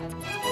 Ще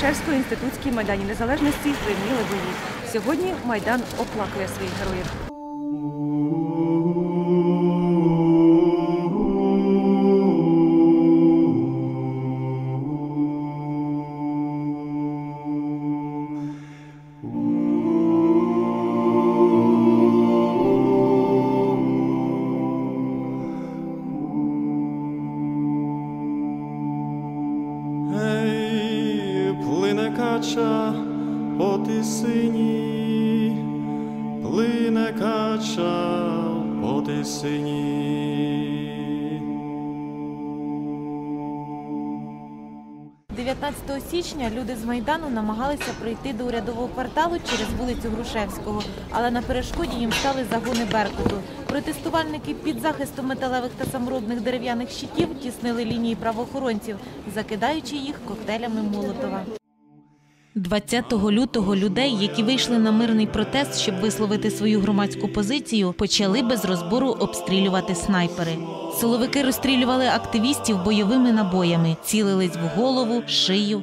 Грушевської інститутській майдані незалежності гриміли бої. Сьогодні майдан оплакує своїх героїв. Люди з Майдану намагалися пройти до урядового кварталу через вулицю Грушевського, але на перешкоді їм стали загони Беркуту. Протестувальники під захистом металевих та саморобних дерев'яних щитів тіснили лінії правоохоронців, закидаючи їх коктейлями Молотова. 20 лютого людей, які вийшли на мирний протест, щоб висловити свою громадську позицію, почали без розбору обстрілювати снайпери. Силовики розстрілювали активістів бойовими набоями, цілились в голову, шию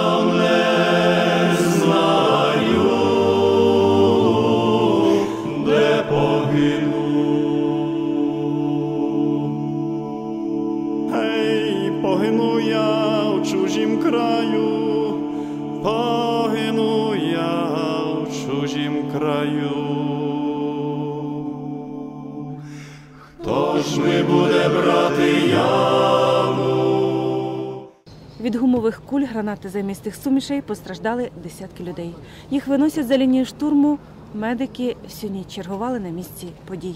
погину я в чужім краю, погину я в чужім краю. Хто ж ми буде брати яму? Від гумових куль, гранат та замістих сумішей постраждали десятки людей. Їх виносять за лінію штурму. Медики всю ніч чергували на місці подій.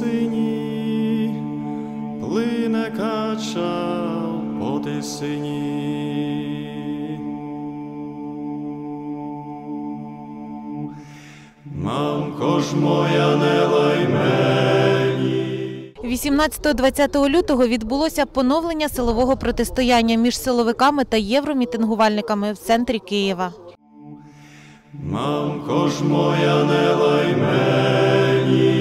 сині, плине кача по тисині. Мамко ж моя, не лай мені. 18-20 лютого відбулося поновлення силового протистояння між силовиками та євромітингувальниками в центрі Києва. Мамко ж моя, не лай мені,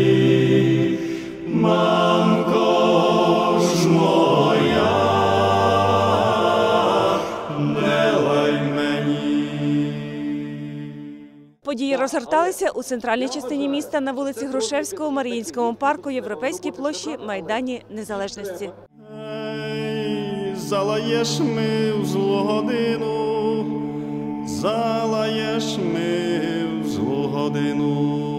мамко ж моя, не лай мені. Події розгорталися у центральній частині міста на вулиці Грушевського, Маріїнському парку, Європейській площі, Майдані Незалежності. Ей, залаєш ми в злу годину, залаєш ми в злу годину.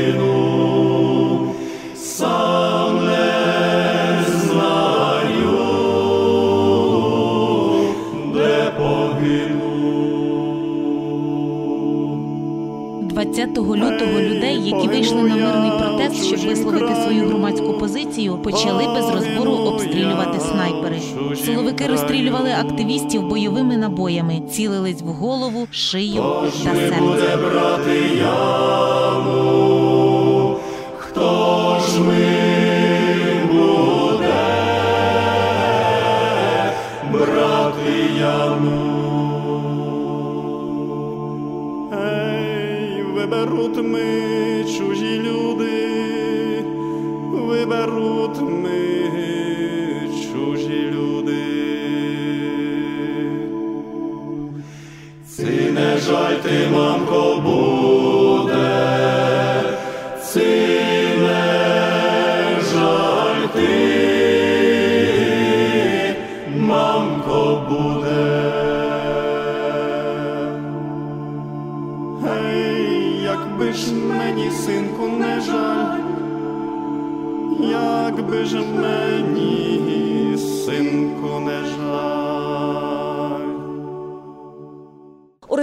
20 лютого людей, які вийшли на мирний протест, щоб висловити свою громадську позицію, почали без розбору обстрілювати снайпери. Силовики розстрілювали активістів бойовими набоями, цілились в голову, шию та серце.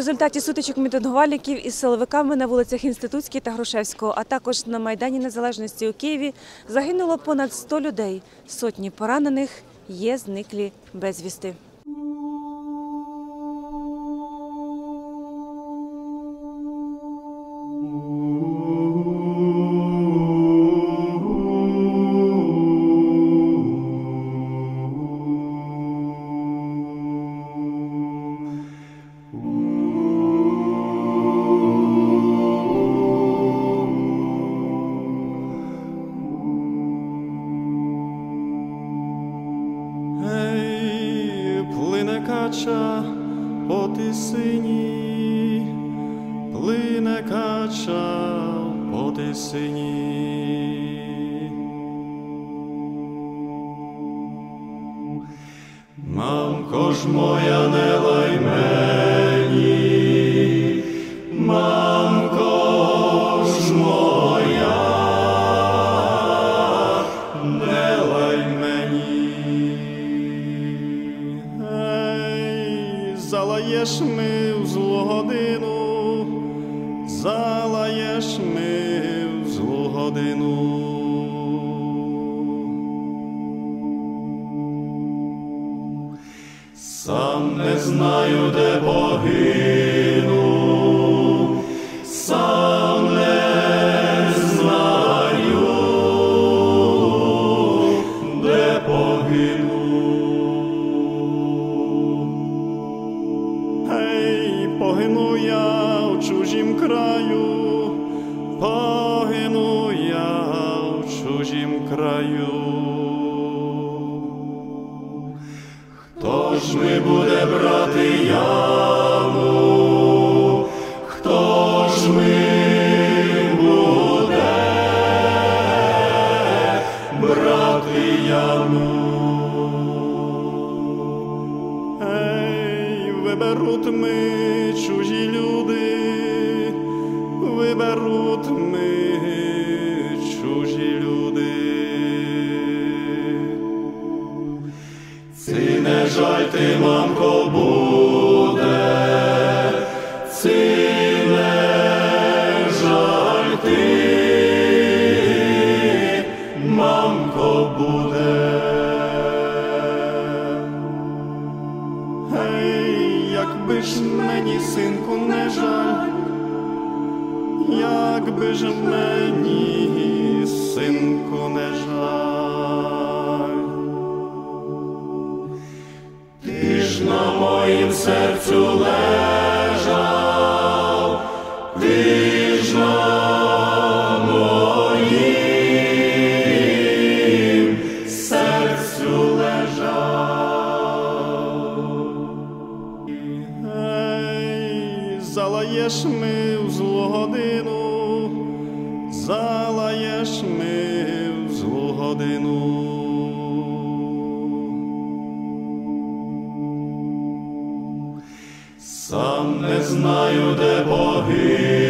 Результаті сутичок мітингувальників із силовиками на вулицях Інститутській та Грушевського, а також на Майдані Незалежності у Києві загинуло понад 100 людей. Сотні поранених є зниклі безвісти. По тисині, плине кача по тисині. Мамко ж моя, не лай знаю, ти, мамко, серцю лежав, ти моїм серцю лежав. Ей, залаєш ми в злу годину, залаєш ми в злу годину. Знаю, де погину,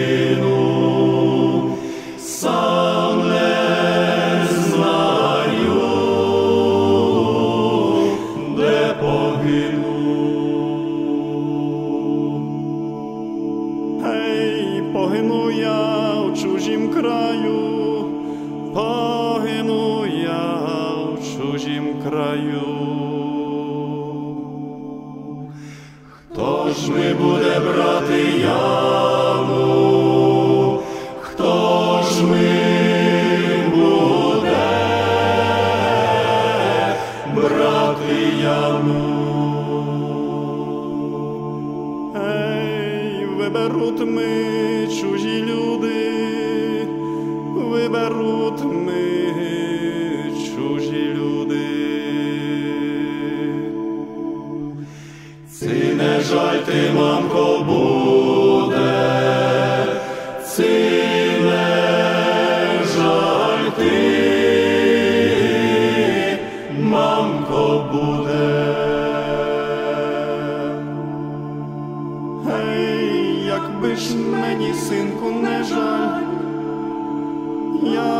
брати яву? Хто ж ми буде брати яву? Ей, виберуть ми чужі люди, виберуть ми чужі люди. Ці не жаль ти,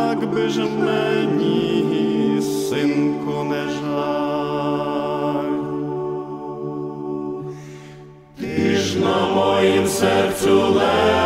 якби ж мені, синку, не жаль. Ти ж на моїм серцю лежав,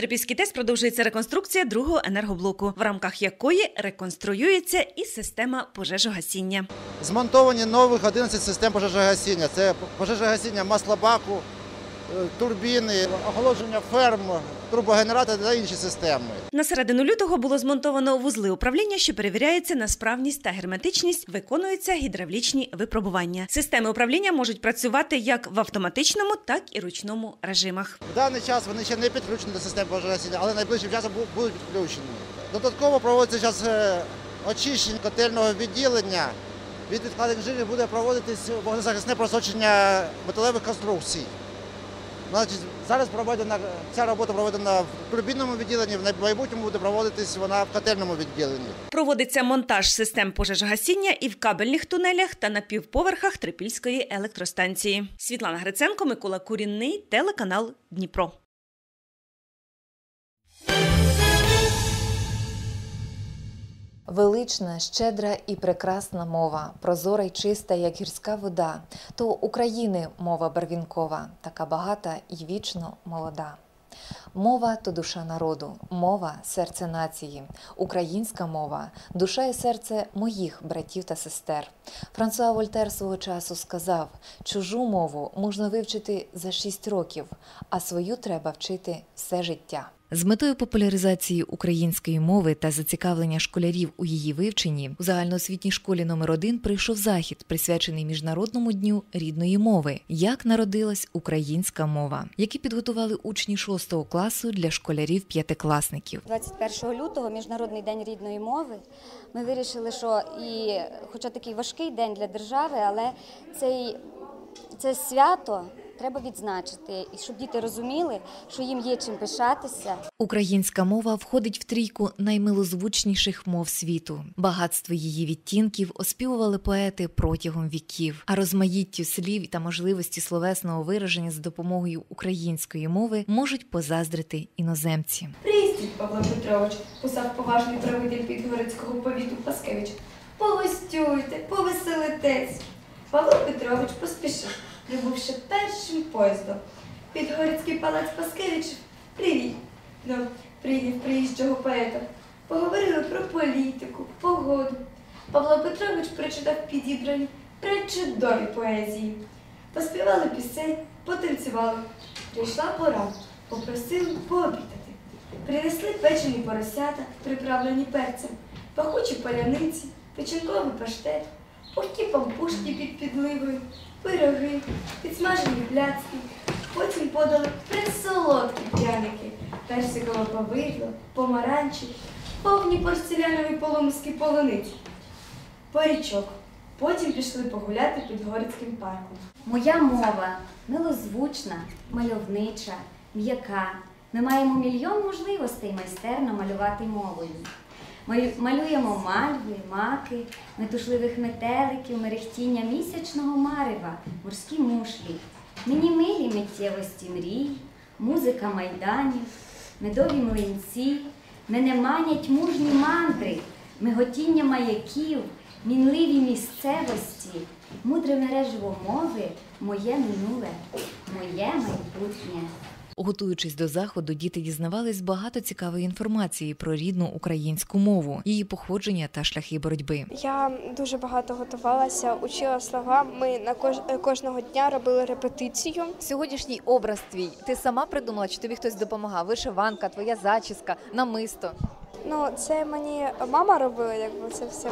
На Трипільській ТЕС продовжується реконструкція другого енергоблоку, в рамках якої реконструюється і система пожежогасіння. Змонтовані нових 11 систем пожежогасіння. Це пожежогасіння маслобаку, турбіни, охолодження ферм, турбогенератори та інші системи. На середину лютого було змонтовано вузли управління, що перевіряється на справність та герметичність, виконуються гідравлічні випробування. Системи управління можуть працювати як в автоматичному, так і ручному режимах. В даний час вони ще не підключені до системи пожежогасіння, але найближчим часом будуть підключені. Додатково проводиться зараз е, очищення котельного відділення. Від відкладених жирів буде проводитись вогнезахисне просочення металевих конструкцій. Значить, зараз проведена ця робота проведена в турбінному відділенні, в майбутньому буде проводитись вона в котельному відділенні. Проводиться монтаж систем пожежогасіння і в кабельних тунелях та на півповерхах Трипільської електростанції. Світлана Гриценко, Микола Курінний, телеканал Дніпро. Велична, щедра і прекрасна мова, прозора й чиста, як гірська вода, то України мова барвінкова, така багата і вічно молода. Мова то душа народу, мова серце нації, українська мова, душа і серце моїх братів та сестер. Франсуа Вольтер свого часу сказав: чужу мову можна вивчити за шість років, а свою треба вчити все життя. З метою популяризації української мови та зацікавлення школярів у її вивченні у загальноосвітній школі номер 1 прийшов захід, присвячений міжнародному дню рідної мови, як народилась українська мова, який підготували учні 6 класу для школярів п'ятикласників. 21 лютого, Міжнародний день рідної мови. Ми вирішили, що і, хоча такий важкий день для держави, але цей, це свято треба відзначити, і щоб діти розуміли, що їм є чим пишатися. Українська мова входить в трійку наймилозвучніших мов світу. Багатство її відтінків оспівували поети протягом віків, а розмаїттю слів та можливості словесного вираження за допомогою української мови можуть позаздрити іноземці. Приїздіть, Павло Петрович, писав поважний правитель Підгорецького повіту Паскевич. Погостюйте, повеселитесь. Павло Петрович поспішив, прибувши першим поїздом. Підгорецький палац Паскевичів привіт. Ну, прийняв приїжджого поета. Поговорили про політику, погоду. Павло Петрович прочитав підібрані пречудові поезії. Поспівали пісень, потанцювали. Прийшла пора, попросили пообідати. Принесли печені поросята, приправлені перцем, пахучі поляниці, печінковий паштет, пухкі пампушки під підливою, пироги, підсмажені пляцки. Потім подали присолодкі пряники, персикове повидло, помаранчі, повні порцелянові полумиски полуниці, порічок. Потім пішли погуляти під Горицьким парком. Моя мова милозвучна, мальовнича, м'яка. Ми маємо мільйон можливостей майстерно малювати мовою. Малюємо мальви, маки, метушливих метеликів, мерехтіння місячного марева, морські мушлі, мені милі миттєвості мрій, музика майданів, медові млинці, мене манять мужні мандри, миготіння маяків, мінливі місцевості, мудре мережево мови, моє минуле, моє майбутнє. Готуючись до заходу, діти дізнавались багато цікавої інформації про рідну українську мову, її походження та шляхи боротьби. Я дуже багато готувалася, учила слова. Ми на кож- кожного дня робили репетицію. Сьогоднішній образ твій ти сама придумала, чи тобі хтось допомагав? Вишиванка, твоя зачіска, намисто. Ну, це мені мама робила, якби це все.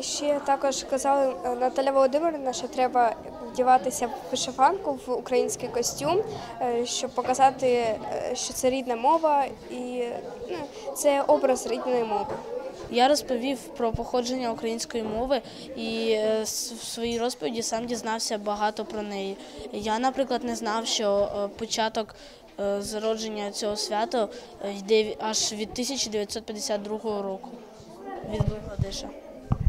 Ще також казали Наталя Володимирівна, що треба вдіватися в вишиванку в український костюм, е, щоб показати, е, що це рідна мова і ну, це образ рідної мови. Я розповів про походження української мови і е, в своїй розповіді сам дізнався багато про неї. Я, наприклад, не знав, що початок зародження цього свята йде аж від 1952 року від Бангладиша.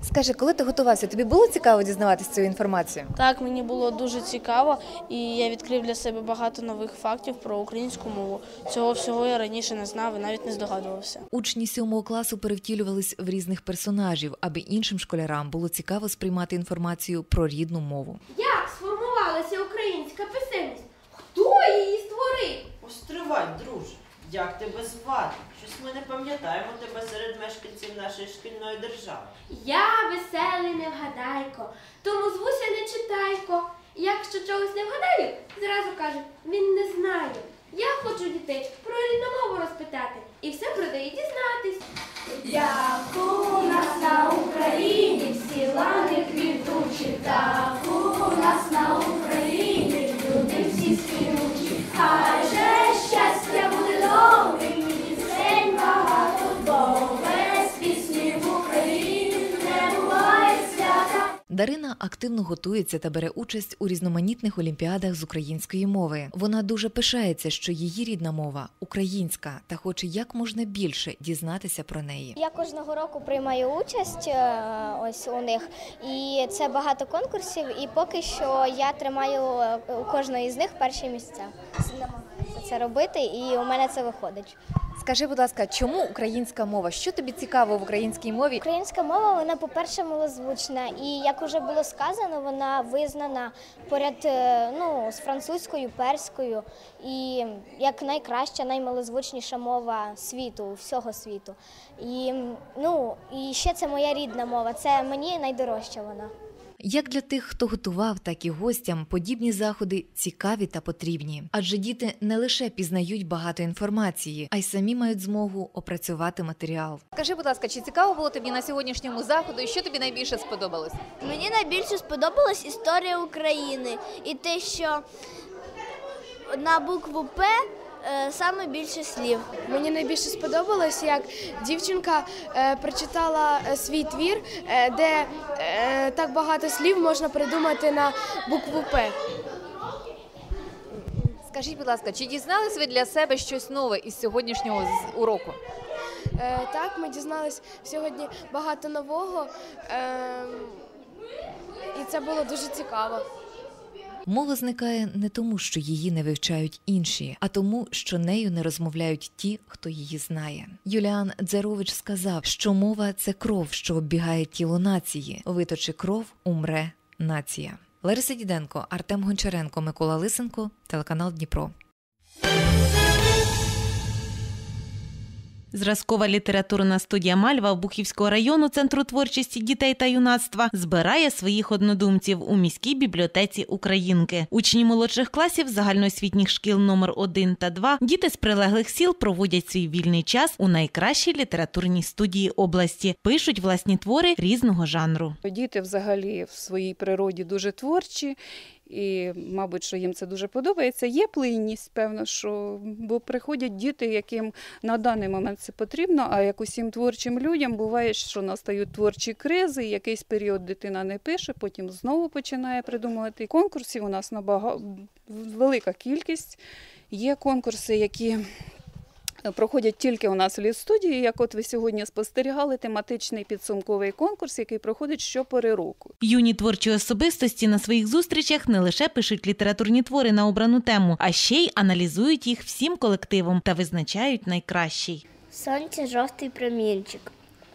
Скажи, коли ти готувався, тобі було цікаво дізнаватися цю інформацію? Так, мені було дуже цікаво, і я відкрив для себе багато нових фактів про українську мову. Цього всього я раніше не знав і навіть не здогадувався. Учні сьомого класу перевтілювались в різних персонажів, аби іншим школярам було цікаво сприймати інформацію про рідну мову. Як сформувалася українська писемність? Хто її створив? Постривай, друже, як тебе звати? Щось ми не пам'ятаємо тебе серед мешканців нашої шкільної держави. Я веселий невгадайко, тому звуся не читайко. Якщо чогось не вгадаю, зразу кажу, він не знає. Я хочу дітей про рідну мову розпитати і все про неї дізнатись. Як у нас на Україні всі лани квітучі, так у нас на Україні Дарина активно готується та бере участь у різноманітних олімпіадах з української мови. Вона дуже пишається, що її рідна мова українська, та хоче як можна більше дізнатися про неї. Я кожного року приймаю участь е, ось у них, і це багато конкурсів. І поки що я тримаю е, у кожної з них перші місця. Це робити, і у мене це виходить. Скажи, будь ласка, чому українська мова? Що тобі цікаво в українській мові? Українська мова, вона, по-перше, милозвучна, і як вже було сказано, вона визнана поряд е, ну, з французькою, перською, і як найкраща, наймилозвучніша мова світу, всього світу. І, ну, і ще це моя рідна мова, це мені найдорожча вона. Як для тих, хто готував, так і гостям подібні заходи цікаві та потрібні, адже діти не лише пізнають багато інформації, а й самі мають змогу опрацювати матеріал. Скажи, будь ласка, чи цікаво було тобі на сьогоднішньому заходу, і що тобі найбільше сподобалось? Мені найбільше сподобалась історія України і те, що на букву П саме більше слів. Мені найбільше сподобалось, як дівчинка е, прочитала е, свій твір, е, де е, так багато слів можна придумати на букву П. Скажіть, будь ласка, чи дізнались ви для себе щось нове із сьогоднішнього уроку? Е, так, ми дізнались сьогодні багато нового, е, і це було дуже цікаво. Мова зникає не тому, що її не вивчають інші, а тому, що нею не розмовляють ті, хто її знає. Юліан Дзерович сказав, що мова це кров, що оббігає тіло нації. Виточи кров, умре нація. Лариса Діденко, Артем Гончаренко, Микола Лисенко, телеканал Дніпро. Зразкова літературна студія Мальва Бухівського району Центру творчості дітей та юнацтва збирає своїх однодумців у міській бібліотеці Українки. Учні молодших класів загальноосвітніх шкіл номер 1 та 2, діти з прилеглих сіл проводять свій вільний час у найкращій літературній студії області, пишуть власні твори різного жанру. Діти взагалі в своїй природі дуже творчі, і, мабуть, що їм це дуже подобається. Є плинність, певно, що бо приходять діти, яким на даний момент це потрібно. А як усім творчим людям буває, що настають творчі кризи, якийсь період дитина не пише, потім знову починає придумувати. Конкурсів у нас набагато велика кількість. Є конкурси, які проходять тільки у нас в літ-студії, як от ви сьогодні спостерігали, тематичний підсумковий конкурс, який проходить щопори року. Юні творчі особистості на своїх зустрічах не лише пишуть літературні твори на обрану тему, а ще й аналізують їх всім колективом та визначають найкращий. Сонце жовтий промінчик,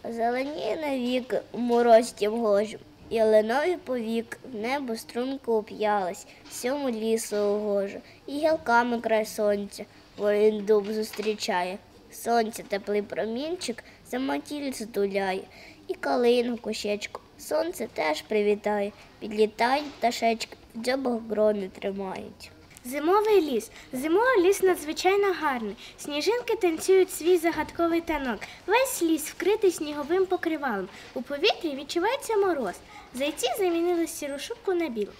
зеленіє навік у морозі вгожу. Ялинові повік, в небо струнко уп'ялась, сьому лісу угожу, і гілками край сонця, воїн дуб зустрічає. Сонце теплий промінчик самотільце туляє, і калину кущечку. Сонце теж привітає, підлітають пташечки, в дзьобах грони тримають. Зимовий ліс. Зимовий ліс надзвичайно гарний. Сніжинки танцюють свій загадковий танок. Весь ліс вкритий сніговим покривалом. У повітрі відчувається мороз. Зайці замінили сіру шубку на білу.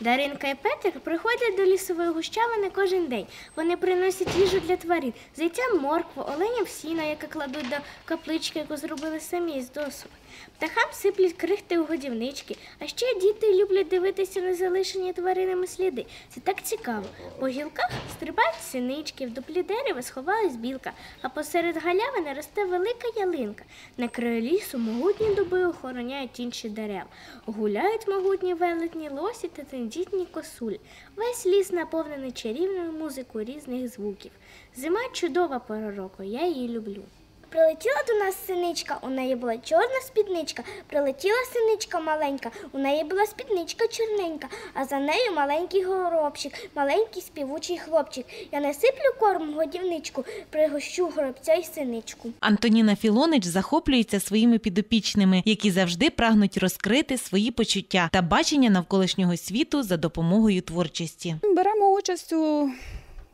Даринка і Петер приходять до лісової гущавини кожен день. Вони приносять їжу для тварин, зайцям моркву, оленям сіна, яке кладуть до каплички, яку зробили самі з досуги. Птахам сиплять крихти у годівнички, а ще діти люблять дивитися на залишені тваринами сліди. Це так цікаво. По гілках стрибають синички, в дуплі дерева сховалась білка, а посеред галявини росте велика ялинка. На краю лісу могутні дуби охороняють інші дерева. Гуляють могутні велетні лосі та тендітні косулі. Весь ліс наповнений чарівною музикою різних звуків. Зима чудова пора року, я її люблю. Прилетіла до нас синичка, у неї була чорна спідничка. Прилетіла синичка маленька, у неї була спідничка чорненька, а за нею маленький горобчик, маленький співучий хлопчик. Я не сиплю корм в годівничку, пригощу горобця й синичку. Антоніна Філонич захоплюється своїми підопічними, які завжди прагнуть розкрити свої почуття та бачення навколишнього світу за допомогою творчості. Беремо участь у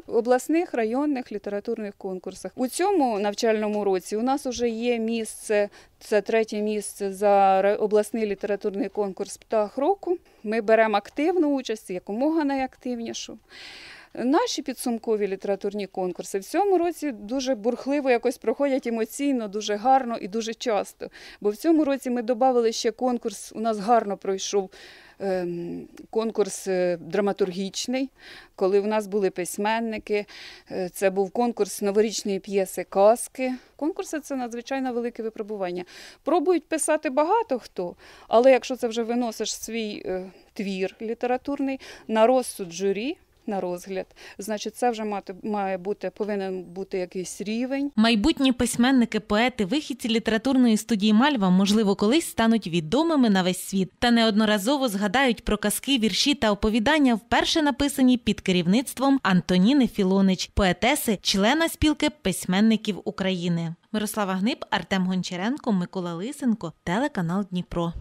обласних районних літературних конкурсах. У цьому навчальному році у нас вже є місце, це третє місце за обласний літературний конкурс Птах року. Ми беремо активну участь, якомога найактивнішу. Наші підсумкові літературні конкурси в цьому році дуже бурхливо якось проходять емоційно, дуже гарно і дуже часто. Бо в цьому році ми додали ще конкурс. У нас гарно пройшов конкурс е, драматургічний, коли в нас були письменники. Е, Це був конкурс новорічної п'єси Казки. Конкурси це надзвичайно велике випробування. Пробують писати багато хто, але якщо це вже виносиш свій е, твір літературний на розсуд журі. На розгляд, значить, це вже мати має бути повинен бути якийсь рівень. Майбутні письменники, поети, вихідці літературної студії Мальва, можливо, колись стануть відомими на весь світ та неодноразово згадають про казки, вірші та оповідання, вперше написані під керівництвом Антоніни Філонич, поетеси, члена спілки письменників України. Мирослава Гниб, Артем Гончаренко, Микола Лисенко, телеканал Дніпро.